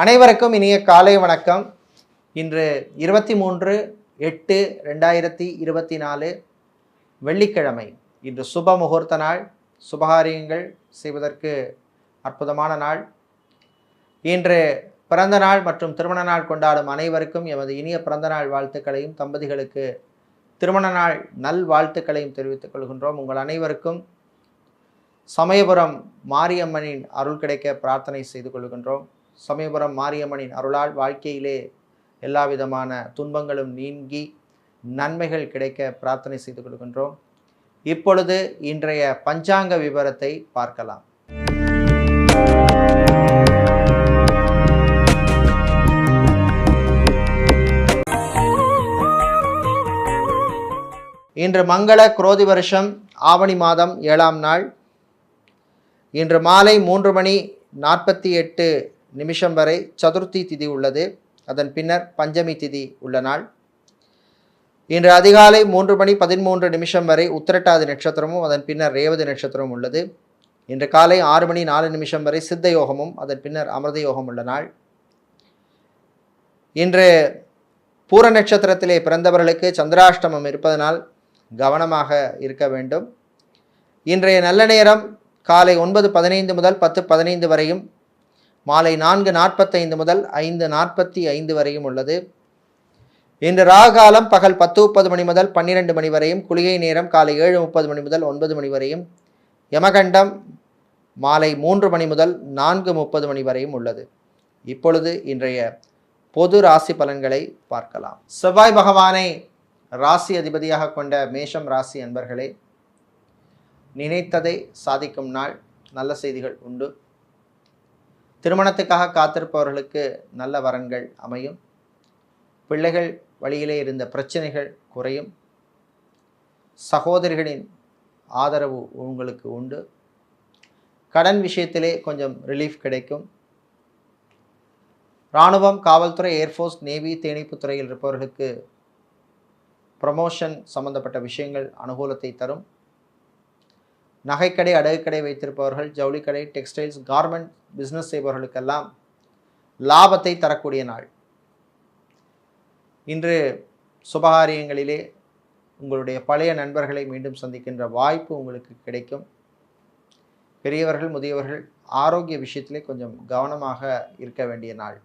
அனைவருக்கும் இனிய காலை வணக்கம். இன்று இருபத்தி மூன்று எட்டு ரெண்டாயிரத்தி இருபத்தி நாலு வெள்ளிக்கிழமை. இன்று சுப முகூர்த்த நாள். சுபகாரியங்கள் செய்வதற்கு அற்புதமான நாள். இன்று பிறந்த நாள் மற்றும் திருமண நாள் கொண்டாடும் அனைவருக்கும் எமது இனிய பிறந்த நாள் வாழ்த்துக்களையும் தம்பதிகளுக்கு திருமண நாள் நல் வாழ்த்துக்களையும் தெரிவித்துக் கொள்கின்றோம். உங்கள் அனைவருக்கும் சமயபுரம் மாரியம்மனின் அருள் கிடைக்க பிரார்த்தனை செய்து கொள்கின்றோம். சமயபுரம் மாரியம்மனின் அருளால் வாழ்க்கையிலே எல்லா விதமான துன்பங்களும் நீங்கி நன்மைகள் கிடைக்க பிரார்த்தனை செய்து கொள்கின்றோம். இப்பொழுது இன்றைய பஞ்சாங்க விவரத்தை பார்க்கலாம். இன்று மங்கள குரோதி வருஷம் ஆவணி மாதம் ஏழாம் நாள். இன்று மாலை மூன்று மணி நாற்பத்தி எட்டு நிமிஷம் வரை சதுர்த்தி திதி உள்ளது. அதன் பின்னர் பஞ்சமி திதி உள்ள நாள். இன்று அதிகாலை மூன்று மணி பதிமூன்று நிமிஷம் வரை உத்திரட்டாதி நட்சத்திரமும் அதன் பின்னர் ரேவதி நட்சத்திரமும் உள்ளது. இன்று காலை ஆறு மணி நாலு நிமிஷம் வரை சித்த யோகமும் அதன் பின்னர் அமிர்த யோகம் உள்ள நாள். இன்று பூர நட்சத்திரத்திலே பிறந்தவர்களுக்கு சந்திராஷ்டமம் இருப்பதனால் கவனமாக இருக்க வேண்டும். இன்றைய நல்ல நேரம் காலை ஒன்பது பதினைந்து முதல் பத்து பதினைந்து வரையும் மாலை நான்கு நாற்பத்தைந்து முதல் ஐந்து நாற்பத்தி ஐந்து வரையும் உள்ளது. இன்று ராகாலம் பகல் பத்து முப்பது மணி முதல் பன்னிரெண்டு மணி வரையும் குளிகை நேரம் காலை ஏழு முப்பது மணி முதல் ஒன்பது மணி வரையும் யமகண்டம் மாலை மூன்று மணி முதல் நான்கு முப்பது மணி வரையும் உள்ளது. இப்பொழுது இன்றைய பொது ராசி பலன்களை பார்க்கலாம். செவ்வாய் பகவானை ராசி அதிபதியாக கொண்ட மேஷம் ராசி அன்பர்களே நினைத்ததை சாதிக்கும் நாள் நல்ல செய்திகள் உண்டு. திருமணத்துக்காக காத்திருப்பவர்களுக்கு நல்ல வரன்கள் அமையும். பிள்ளைகள் வழியிலே இருந்த பிரச்சனைகள் குறையும். சகோதரிகளின் ஆதரவு உங்களுக்கு உண்டு. கடன் விஷயத்திலே கொஞ்சம் ரிலீஃப் கிடைக்கும். இராணுவம் காவல்துறை ஏர்ஃபோர்ஸ் நேவி தேனீப்பு துறையில் இருப்பவர்களுக்கு ப்ரமோஷன் சம்பந்தப்பட்ட விஷயங்கள் அனுகூலத்தை தரும். நகைக்கடை அடகுக்கடை வைத்திருப்பவர்கள் ஜவுளிக்கடை டெக்ஸ்டைல்ஸ் கார்மெண்ட் பிஸ்னஸ் செய்பவர்களுக்கெல்லாம் லாபத்தை தரக்கூடிய நாள். இன்று சுபகாரியங்களிலே உங்களுடைய பழைய நண்பர்களை மீண்டும் சந்திக்கின்ற வாய்ப்பு உங்களுக்கு கிடைக்கும். பெரியவர்கள் முதியவர்கள் ஆரோக்கிய விஷயத்திலே கொஞ்சம் கவனமாக இருக்க வேண்டிய நாள்.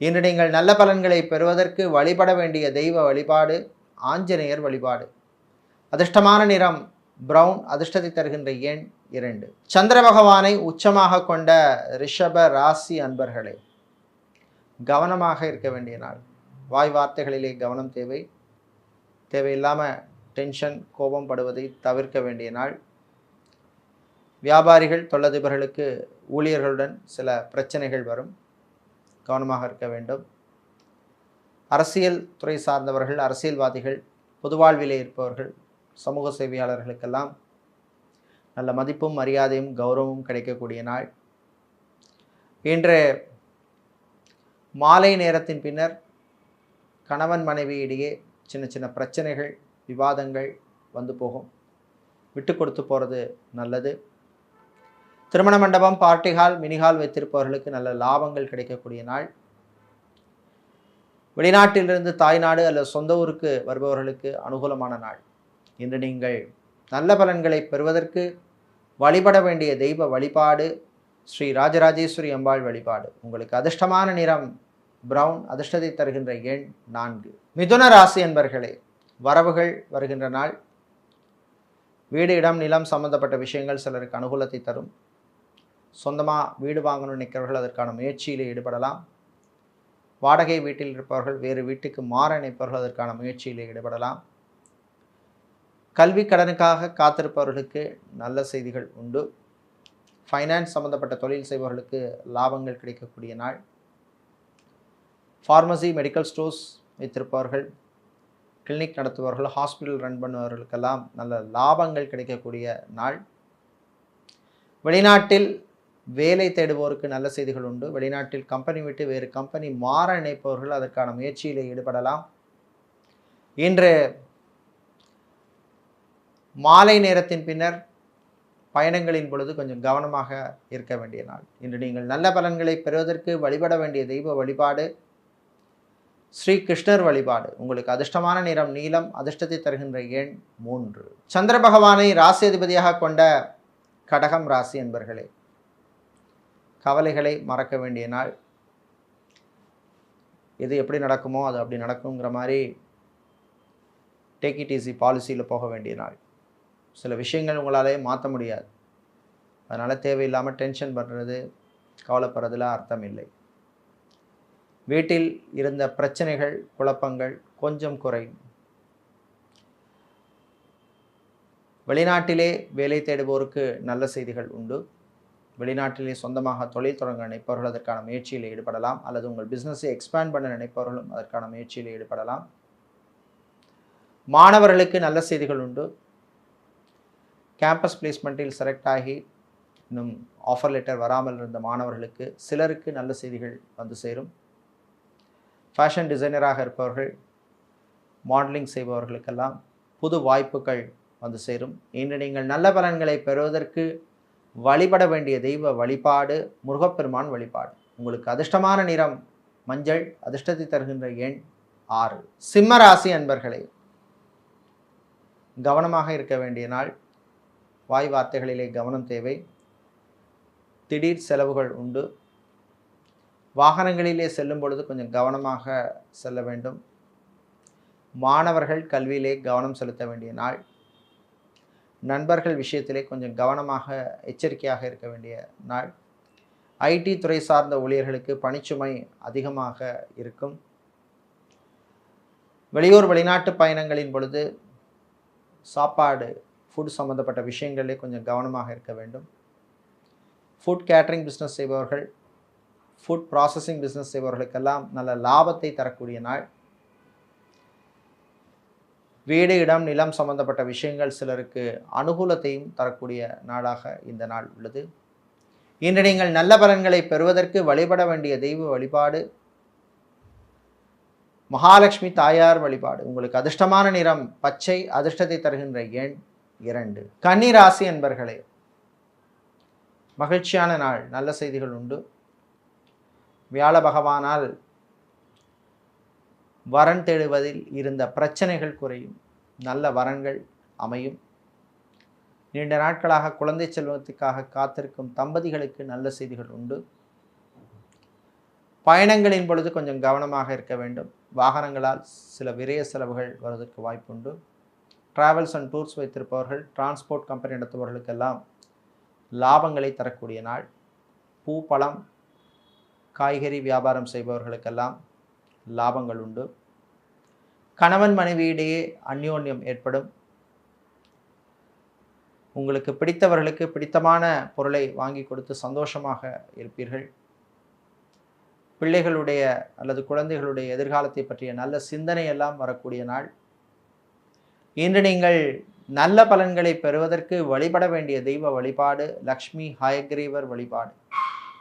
இன்று நீங்கள் நல்ல பலன்களை பெறுவதற்கு வழிபட வேண்டிய தெய்வ வழிபாடு ஆஞ்சநேயர் வழிபாடு. அதிர்ஷ்டமான நிறம் பிரவுன் அதிர்ஷ்டத்தை தருகின்ற எண் இரண்டு. சந்திர பகவானை உச்சமாக கொண்ட ரிஷப ராசி அன்பர்களே கவனமாக இருக்க வேண்டிய நாள். வாய் வார்த்தைகளிலே கவனம் தேவை. தேவையில்லாமல் டென்ஷன் கோபம் படுவதை தவிர்க்க வேண்டிய நாள். வியாபாரிகள் தொழிலதிபர்களுக்கு ஊழியர்களுடன் சில பிரச்சனைகள் வரும். கவனமாக இருக்க வேண்டும். அரசியல் துறை சார்ந்தவர்கள் அரசியல்வாதிகள் பொதுவாழ்விலே இருப்பவர்கள் சமூக சேவையாளர்களுக்கெல்லாம் நல்ல மதிப்பும் மரியாதையும் கௌரவமும் கிடைக்கக்கூடிய நாள். இன்று மாலை நேரத்தின் பின்னர் கணவன் மனைவி இடையே சின்ன சின்ன பிரச்சனைகள் விவாதங்கள் வந்து போகும். விட்டு கொடுத்து போகிறது நல்லது. திருமண மண்டபம் பார்ட்டி ஹால் மினிஹால் வைத்திருப்பவர்களுக்கு நல்ல லாபங்கள் கிடைக்கக்கூடிய நாள். வெளிநாட்டிலிருந்து தாய்நாடு அல்லது சொந்த ஊருக்கு வருபவர்களுக்கு அனுகூலமான நாள். இன்று நீங்கள் நல்ல பலன்களை பெறுவதற்கு வழிபட வேண்டிய தெய்வ வழிபாடு ஸ்ரீ ராஜராஜேஸ்வரி அம்பாள் வழிபாடு. உங்களுக்கு அதிர்ஷ்டமான நிறம் பிரவுன் அதிர்ஷ்டத்தை தருகின்ற எண் நான்கு. மிதுன ராசி என்பர்களே வரவுகள் வருகின்ற நாள். வீடு இடம் நிலம் சம்பந்தப்பட்ட விஷயங்கள் சிலருக்கு அனுகூலத்தை தரும். சொந்தமாக வீடு வாங்கணும்னு நிற்கிறவர்கள் அதற்கான முயற்சியில் ஈடுபடலாம். வாடகை வீட்டில் இருப்பவர்கள் வேறு வீட்டுக்கு மாற நினைப்பவர்கள் அதற்கான முயற்சியில் ஈடுபடலாம். கல்வி கடனுக்காக காத்திருப்பவர்களுக்கு நல்ல செய்திகள் உண்டு. ஃபைனான்ஸ் சம்பந்தப்பட்ட தொழில் செய்பவர்களுக்கு லாபங்கள் கிடைக்கக்கூடிய நாள். ஃபார்மசி மெடிக்கல் ஸ்டோர்ஸ் வைத்திருப்பவர்கள் கிளினிக் நடத்துபவர்கள் ஹாஸ்பிட்டல் ரன் பண்ணுபவர்களுக்கெல்லாம் நல்ல லாபங்கள் கிடைக்கக்கூடிய நாள். வெளிநாட்டில் வேலை தேடுவோருக்கு நல்ல செய்திகள் உண்டு. வெளிநாட்டில் கம்பெனி விட்டு வேறு கம்பெனி மாற நினைப்பவர்கள் அதற்கான முயற்சியில் ஈடுபடலாம். இன்று மாலை நேரத்தின் பின்னர் பயணங்களின் பொழுது கொஞ்சம் கவனமாக இருக்க வேண்டிய நாள். இன்று நீங்கள் நல்ல பலன்களை பெறுவதற்கு வழிபட வேண்டிய தெய்வ வழிபாடு ஸ்ரீ கிருஷ்ணர் வழிபாடு. உங்களுக்கு அதிர்ஷ்டமான நிறம் நீளம் அதிர்ஷ்டத்தை தருகின்ற எண் மூன்று. சந்திர பகவானை ராசி அதிபதியாக கொண்ட கடகம் ராசி என்பர்களே கவலைகளை மறக்க வேண்டிய நாள். எது எப்படி நடக்குமோ அது அப்படி நடக்குங்கிற மாதிரி டேக் இட் ஈஸி பாலிசியில் போக வேண்டிய நாள். சில விஷயங்கள் உங்களாலே மாற்ற முடியாது. அதனால் தேவையில்லாமல் டென்ஷன் பண்ணுறது கவலைப்படுறதுல அர்த்தம் இல்லை. வீட்டில் இருந்த பிரச்சனைகள் குழப்பங்கள் கொஞ்சம் குறையும். வெளிநாட்டிலே வேலை தேடுவோருக்கு நல்ல செய்திகள் உண்டு. வெளிநாட்டிலே சொந்தமாக தொழில் தொடங்க நினைப்பவர்கள் அதற்கான முயற்சியில் ஈடுபடலாம். அல்லது உங்கள் பிஸ்னஸை எக்ஸ்பேண்ட் பண்ண நினைப்பவர்களும் அதற்கான முயற்சியில் ஈடுபடலாம். மாணவர்களுக்கு நல்ல செய்திகள் உண்டு. கேம்பஸ் பிளேஸ்மெண்ட்டில் செலக்ட் ஆகி இன்னும் ஆஃபர் லெட்டர் வராமல் இருந்த மாணவர்களுக்கு சிலருக்கு நல்ல செய்திகள் வந்து சேரும். ஃபேஷன் டிசைனராக இருப்பவர்கள் மாடலிங் செய்பவர்களுக்கெல்லாம் புது வாய்ப்புகள் வந்து சேரும். இன்று நீங்கள் நல்ல பலன்களை பெறுவதற்கு வழிபட வேண்டிய தெய்வ வழிபாடு முருகப்பெருமான் வழிபாடு. உங்களுக்கு அதிர்ஷ்டமான நிறம் மஞ்சள் அதிர்ஷ்டத்தை தருகின்ற எண் ஆறு. சிம்ம ராசி அன்பர்களே கவனமாக இருக்க வேண்டிய நாள் வாய் வார்த்தைகளிலே கவனம் தேவை. திடீர் செலவுகள் உண்டு. வாகனங்களிலே செல்லும் பொழுது கொஞ்சம் கவனமாக செல்ல வேண்டும். மாணவர்கள் கல்வியிலே கவனம் செலுத்த வேண்டிய நாள். நண்பர்கள் விஷயத்திலே கொஞ்சம் கவனமாக எச்சரிக்கையாக இருக்க வேண்டிய நாள். ஐடி துறை சார்ந்த ஊழியர்களுக்கு பணிச்சுமை அதிகமாக இருக்கும். வெளியூர் வெளிநாட்டு பயணங்களின் பொழுது சாப்பாடு ஃபுட் சம்மந்தப்பட்ட விஷயங்களிலே கொஞ்சம் கவனமாக இருக்க வேண்டும். ஃபுட் கேட்ரிங் பிஸ்னஸ் செய்பவர்கள் ஃபுட் ப்ராசஸிங் பிஸ்னஸ் செய்பவர்களுக்கெல்லாம் நல்ல லாபத்தை தரக்கூடிய நாள். வீடு இடம் நிலம் சம்பந்தப்பட்ட விஷயங்கள் சிலருக்கு அனுகூலத்தையும் தரக்கூடிய நாளாக இந்த நாள் உள்ளது. இன்று நீங்கள் நல்ல பலன்களை பெறுவதற்கு வழிபட வேண்டிய தெய்வ வழிபாடு மகாலட்சுமி தாயார் வழிபாடு. உங்களுக்கு அதிர்ஷ்டமான நிறம் பச்சை அதிர்ஷ்டத்தை தருகின்ற எண் இரண்டு. கன்னி ராசி என்பர்களே மகிழ்ச்சியான நாள் நல்ல செய்திகள் உண்டு. வியாழ பகவானால் வரன் தேடுவதில் இருந்த பிரச்சனைகள் குறையும் நல்ல வரன்கள் அமையும். நீண்ட நாட்களாக குழந்தை செல்வத்துக்காக காத்திருக்கும் தம்பதிகளுக்கு நல்ல செய்திகள் உண்டு. பயணங்களின் பொழுது கொஞ்சம் கவனமாக இருக்க வேண்டும். வாகனங்களால் சில விரய செலவுகள் வருவதற்கு வாய்ப்புண்டு. டிராவல்ஸ் அண்ட் டூர்ஸ் வைத்திருப்பவர்கள் டிரான்ஸ்போர்ட் கம்பெனி நடத்துபவர்களுக்கெல்லாம் லாபங்களை தரக்கூடிய நாள். பூ பழம் காய்கறி வியாபாரம் செய்பவர்களுக்கெல்லாம் லாபங்கள் உண்டு. கணவன் மனைவியிடையே அந்யோன்யம் ஏற்படும். உங்களுக்கு பிடித்தவர்களுக்கு பிடித்தமான பொருளை வாங்கி கொடுத்து சந்தோஷமாக இருப்பீர்கள். பிள்ளைகளுடைய அல்லது குழந்தைகளுடைய எதிர்காலத்தை பற்றிய நல்ல சிந்தனை எல்லாம் வரக்கூடிய நாள். இன்று நீங்கள் நல்ல பலன்களை பெறுவதற்கு வழிபட வேண்டிய தெய்வ வழிபாடு லக்ஷ்மி ஹயக்ரீவர் வழிபாடு.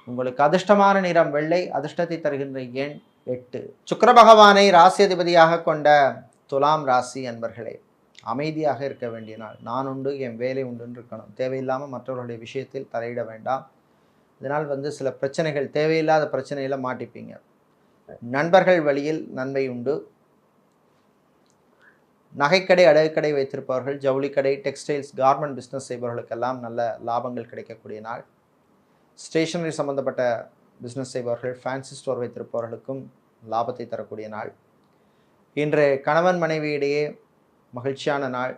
உங்களுக்கு அதிர்ஷ்டமான நிறம் வெள்ளை அதிர்ஷ்டத்தை தருகின்ற எண் எட்டு. சுக்கர பகவானை ராசி அதிபதியாக கொண்ட துலாம் ராசி அன்பர்களே அமைதியாக இருக்க வேண்டிய நாள். நான் உண்டு என் வேலை உண்டுன்னு இருக்கணும். தேவையில்லாமல் மற்றவர்களுடைய விஷயத்தில் தலையிட வேண்டாம். இதனால் வந்து சில பிரச்சனைகள் தேவையில்லாத பிரச்சனையில் மாட்டிப்பீங்க. நண்பர்கள் வழியில் நன்மை உண்டு. நகைக்கடை அடகுக்கடை வைத்திருப்பவர்கள் ஜவுளிக்கடை டெக்ஸ்டைல்ஸ் கார்மெண்ட் பிஸ்னஸ் செய்பவர்களுக்கெல்லாம் நல்ல லாபங்கள் கிடைக்கக்கூடிய நாள். ஸ்டேஷனரி சம்பந்தப்பட்ட பிஸ்னஸ் செய்பவர்கள் ஃபேன்சி ஸ்டோர் வைத்திருப்பவர்களுக்கும் லாபத்தை தரக்கூடிய நாள். இன்று கணவன் மனைவியிடையே மகிழ்ச்சியான நாள்.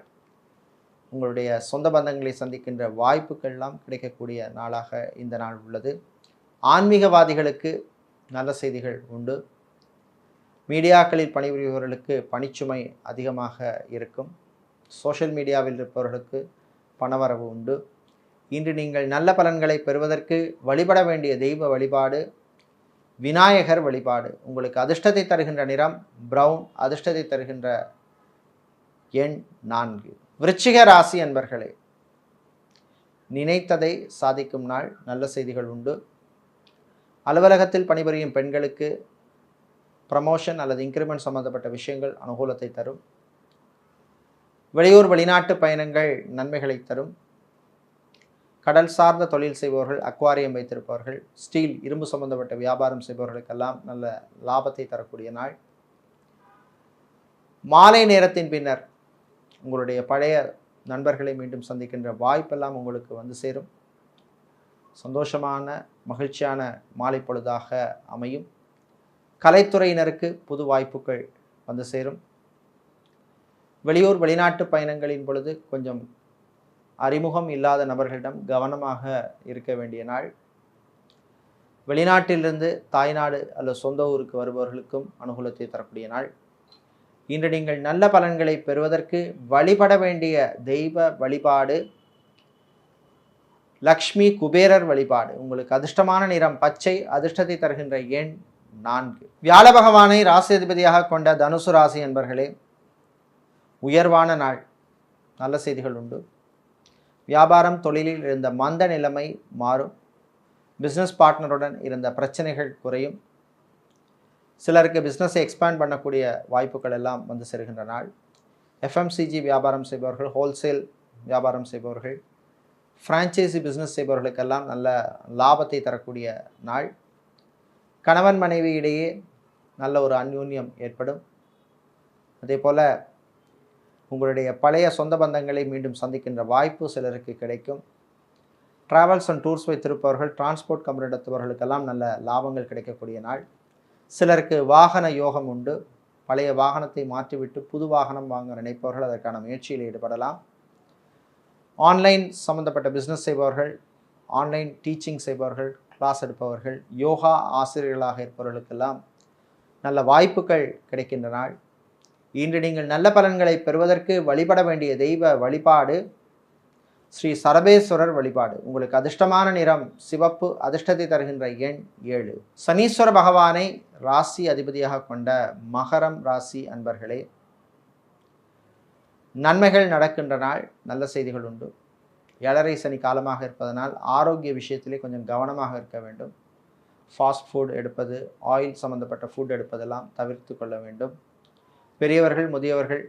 உங்களுடைய சொந்த பந்தங்களை சந்திக்கின்ற வாய்ப்புகள்லாம் கிடைக்கக்கூடிய நாளாக இந்த நாள் உள்ளது. ஆன்மீகவாதிகளுக்கு நல்ல செய்திகள் உண்டு. மீடியாக்களில் பணிபுரிபவர்களுக்கு பணிச்சுமை அதிகமாக இருக்கும். சோஷியல் மீடியாவில் இருப்பவர்களுக்கு பணவரவு உண்டு. இன்று நீங்கள் நல்ல பலன்களை பெறுவதற்கு வழிபட வேண்டிய தெய்வ வழிபாடு விநாயகர் வழிபாடு. உங்களுக்கு அதிர்ஷ்டத்தை தருகின்ற நிறம் ப்ரௌன் அதிர்ஷ்டத்தை தருகின்ற எண் நான்கு. விருச்சிக ராசி அன்பர்களே நினைத்ததை சாதிக்கும் நாள். நல்ல செய்திகள் உண்டு. அலுவலகத்தில் பணிபுரியும் பெண்களுக்கு ப்ரமோஷன் அல்லது இன்க்ரிமெண்ட் சம்பந்தப்பட்ட விஷயங்கள் அனுகூலத்தை தரும். வெளியூர் வெளிநாட்டு பயணங்கள் நன்மைகளை தரும். கடல் சார்ந்த தொழில் செய்பவர்கள் அக்வாரியம் வைத்திருப்பவர்கள் ஸ்டீல் இரும்பு சம்பந்தப்பட்ட வியாபாரம் செய்பவர்களுக்கெல்லாம் நல்ல லாபத்தை தரக்கூடிய நாள். மாலை நேரத்தின் பின்னர் உங்களுடைய பழைய நண்பர்களை மீண்டும் சந்திக்கின்ற வாய்ப்பெல்லாம் உங்களுக்கு வந்து சேரும். சந்தோஷமான மகிழ்ச்சியான மாலை பொழுதாக அமையும். கலைத்துறையினருக்கு புது வாய்ப்புகள் வந்து சேரும். வெளியூர் வெளிநாட்டு பயணங்களின் பொழுது கொஞ்சம் அறிமுகம் இல்லாத நபர்களிடம் கவனமாக இருக்க வேண்டிய நாள். வெளிநாட்டிலிருந்து தாய்நாடு அல்லது சொந்த ஊருக்கு வருபவர்களுக்கும் அனுகூலத்தை தரக்கூடிய நாள். இன்று நீங்கள் நல்ல பலன்களை பெறுவதற்கு வழிபட வேண்டிய தெய்வ வழிபாடு லக்ஷ்மி குபேரர் வழிபாடு. உங்களுக்கு அதிர்ஷ்டமான நிறம் பச்சை அதிர்ஷ்டத்தை தருகின்ற எண் நான்கு. வியாழ பகவானை ராசி அதிபதியாக கொண்ட தனுசு ராசி என்பர்களே உயர்வான நாள். நல்ல செய்திகள் உண்டு. வியாபாரம் தொழிலில் இருந்த மந்த நிலைமை மாறும். பிஸ்னஸ் பார்ட்னருடன் இருந்த பிரச்சனைகள் குறையும். சிலருக்கு பிஸ்னஸை எக்ஸ்பேண்ட் பண்ணக்கூடிய வாய்ப்புகள் எல்லாம் வந்து சேருகின்ற நாள். எஃப்எம்சிஜி வியாபாரம் செய்பவர்கள் ஹோல்சேல் வியாபாரம் செய்பவர்கள் ஃப்ரான்ச்சைசி பிஸ்னஸ் செய்பவர்களுக்கெல்லாம் நல்ல லாபத்தை தரக்கூடிய நாள். கணவன் மனைவி இடையே நல்ல ஒரு அந்யூன்யம் ஏற்படும். அதே போல் உங்களுடைய பழைய சொந்த பந்தங்களை மீண்டும் சந்திக்கின்ற வாய்ப்பு சிலருக்கு கிடைக்கும். ட்ராவல்ஸ் அண்ட் டூர்ஸ் வைத்திருப்பவர்கள் டிரான்ஸ்போர்ட் கம்பெனி நடத்துபவர்களுக்கெல்லாம் நல்ல லாபங்கள் கிடைக்கக்கூடிய நாள். சிலருக்கு வாகன யோகம் உண்டு. பழைய வாகனத்தை மாற்றிவிட்டு புது வாகனம் வாங்க நினைப்பவர்கள் அதற்கான முயற்சியில் ஈடுபடலாம். ஆன்லைன் சம்மந்தப்பட்ட பிஸ்னஸ் செய்பவர்கள் ஆன்லைன் டீச்சிங் செய்பவர்கள் கிளாஸ் எடுப்பவர்கள் யோகா ஆசிரியர்களாக இருப்பவர்களுக்கெல்லாம் நல்ல வாய்ப்புகள் கிடைக்கின்ற நாள் இன்று நீங்கள் நல்ல பலன்களை பெறுவதற்கு வழிபட வேண்டிய தெய்வ வழிபாடு ஸ்ரீ சரபேஸ்வரர் வழிபாடு. உங்களுக்கு அதிர்ஷ்டமான நிறம் சிவப்பு அதிர்ஷ்டத்தை தருகின்ற எண் ஏழு. சனீஸ்வர பகவானை ராசி அதிபதியாக கொண்ட மகரம் ராசி அன்பர்களே நன்மைகள் நடக்கின்ற நாள் நல்ல செய்திகள் உண்டு. எழறை சனி காலமாக இருப்பதனால் ஆரோக்கிய விஷயத்திலே கொஞ்சம் கவனமாக இருக்க வேண்டும். ஃபாஸ்ட் ஃபுட் எடுப்பது ஆயில் சம்மந்தப்பட்ட ஃபுட் எடுப்பதெல்லாம் தவிர்த்து கொள்ள வேண்டும். பெரியவர்கள் முதியவர்கள்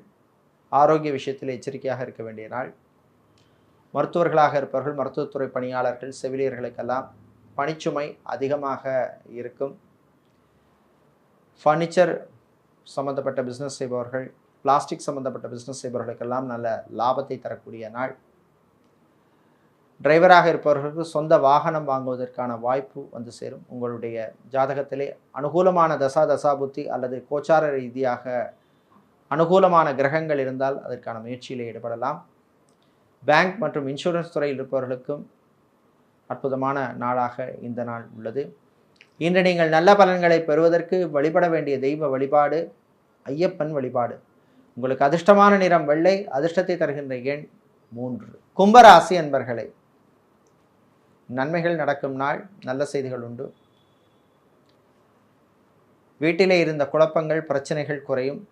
ஆரோக்கிய விஷயத்தில் எச்சரிக்கையாக இருக்க வேண்டிய நாள். மருத்துவர்களாக இருப்பவர்கள் மருத்துவத்துறை பணியாளர்கள் செவிலியர்களுக்கெல்லாம் பணிச்சுமை அதிகமாக இருக்கும். ஃபர்னிச்சர் சம்மந்தப்பட்ட பிஸ்னஸ் செய்பவர்கள் பிளாஸ்டிக் சம்மந்தப்பட்ட பிஸ்னஸ் செய்பவர்களுக்கெல்லாம் நல்ல லாபத்தை தரக்கூடிய நாள். டிரைவராக இருப்பவர்களுக்கு சொந்த வாகனம் வாங்குவதற்கான வாய்ப்பு வந்து சேரும். உங்களுடைய ஜாதகத்திலே அனுகூலமான தசா தசாபுத்தி அல்லது கோச்சார ரீதியாக அனுகூலமான கிரகங்கள் இருந்தால் அதற்கான முயற்சியில் ஈடுபடலாம். பேங்க் மற்றும் இன்சூரன்ஸ் துறையில் இருப்பவர்களுக்கும் அற்புதமான நாளாக இந்த நாள் உள்ளது. இன்று நீங்கள் நல்ல பலன்களை பெறுவதற்கு வழிபட வேண்டிய தெய்வ வழிபாடு ஐயப்பன் வழிபாடு. உங்களுக்கு அதிர்ஷ்டமான நிறம் வெள்ளை அதிர்ஷ்டத்தை தருகின்ற எண் மூன்று. கும்பராசி என்பர்களை நன்மைகள் நடக்கும் நாள் நல்ல செய்திகள் உண்டு. வீட்டிலே இருந்த குழப்பங்கள் பிரச்சனைகள் குறையும்.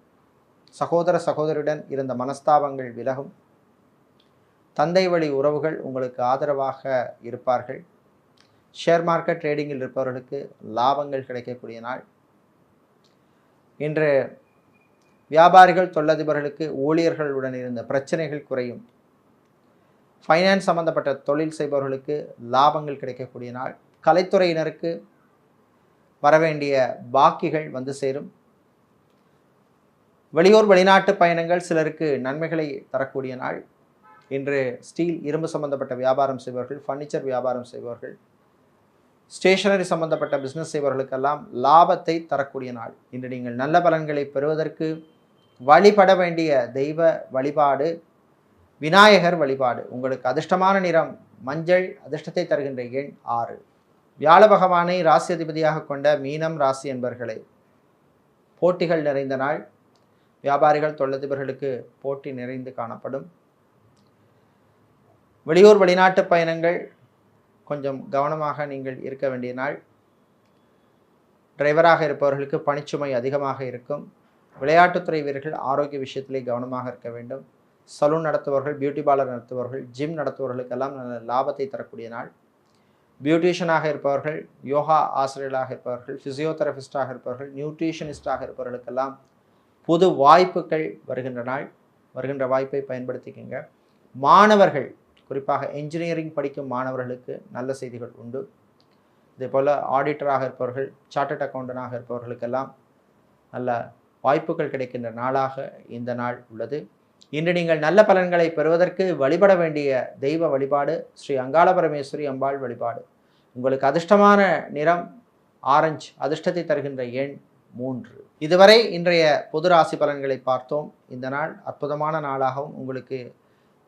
சகோதர சகோதரியுடன் இருந்த மனஸ்தாபங்கள் விலகும். தந்தை வழி உறவுகள் உங்களுக்கு ஆதரவாக இருப்பார்கள். ஷேர் மார்க்கெட் ட்ரேடிங்கில் இருப்பவர்களுக்கு லாபங்கள் கிடைக்கக்கூடிய நாள். இன்று வியாபாரிகள் தொழிலதிபர்களுக்கு ஊழியர்களுடன் இருந்த பிரச்சனைகள் குறையும். ஃபைனான்ஸ் சம்பந்தப்பட்ட தொழில் செய்பவர்களுக்கு லாபங்கள் கிடைக்கக்கூடிய நாள். கலைத்துறையினருக்கு வரவேண்டிய பாக்கிகள் வந்து சேரும். வெளியூர் வெளிநாட்டு பயணங்கள் சிலருக்கு நன்மைகளை தரக்கூடிய நாள். இன்று ஸ்டீல் இரும்பு சம்பந்தப்பட்ட வியாபாரம் செய்பவர்கள் ஃபர்னிச்சர் வியாபாரம் செய்பவர்கள் ஸ்டேஷனரி சம்பந்தப்பட்ட பிஸ்னஸ் செய்பவர்களுக்கெல்லாம் லாபத்தை தரக்கூடிய நாள். இன்று நீங்கள் நல்ல பலன்களை பெறுவதற்கு வழிபட வேண்டிய தெய்வ வழிபாடு விநாயகர் வழிபாடு. உங்களுக்கு அதிர்ஷ்டமான நிறம் மஞ்சள் அதிர்ஷ்டத்தை தருகின்ற எண் ஆறு. வியாழ பகவானை ராசி அதிபதியாக கொண்ட மீனம் ராசி என்பர்களே போட்டிகள் நிறைந்த நாள். வியாபாரிகள் தொழிலதிபர்களுக்கு போட்டி நிறைந்து காணப்படும். வெளியூர் வெளிநாட்டு பயணங்கள் கொஞ்சம் கவனமாக நீங்கள் இருக்க வேண்டிய நாள். டிரைவராக இருப்பவர்களுக்கு பணிச்சுமை அதிகமாக இருக்கும். விளையாட்டுத்துறை வீரர்கள் ஆரோக்கிய விஷயத்திலே கவனமாக இருக்க வேண்டும். சலூன் நடத்துபவர்கள் பியூட்டி பார்லர் நடத்துபவர்கள் ஜிம் நடத்துபவர்களுக்கெல்லாம் நல்ல லாபத்தை தரக்கூடிய நாள். பியூட்டிஷியனாக இருப்பவர்கள் யோகா ஆசிரியர்களாக இருப்பவர்கள் ஃபிசியோதெரபிஸ்டாக இருப்பவர்கள் நியூட்ரிஷனிஸ்டாக இருப்பவர்களுக்கெல்லாம் புது வாய்ப்புகள் வருகின்ற நாள். வருகின்ற வாய்ப்பை பயன்படுத்திக்கங்க. மாணவர்கள் குறிப்பாக என்ஜினியரிங் படிக்கும் மாணவர்களுக்கு நல்ல செய்திகள் உண்டு. இதே போல் ஆடிட்டராக இருப்பவர்கள் சார்ட்டட் அக்கௌண்டனாக இருப்பவர்களுக்கெல்லாம் நல்ல வாய்ப்புகள் கிடைக்கின்ற நாளாக இந்த நாள் உள்ளது. இன்று நீங்கள் நல்ல பலன்களை பெறுவதற்கு வழிபட வேண்டிய தெய்வ வழிபாடு ஸ்ரீ அங்காள பரமேஸ்வரி அம்பாள் வழிபாடு. உங்களுக்கு அதிர்ஷ்டமான நிறம் ஆரஞ்சு அதிர்ஷ்டத்தை தருகின்ற எண் மூன்று. இதுவரை இன்றைய பொது ராசி பலன்களை பார்த்தோம். இந்த நாள் அற்புதமான நாளாகவும் உங்களுக்கு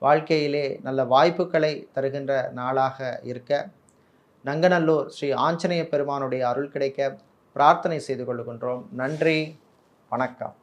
வாழ்க்கையிலே நல்ல வாய்ப்புகளை தருகின்ற நாளாக இருக்க நங்கநல்லூர் ஸ்ரீ ஆஞ்சநேய பெருமானுடைய அருள் கிடைக்க பிரார்த்தனை செய்து கொள்கின்றோம். நன்றி வணக்கம்.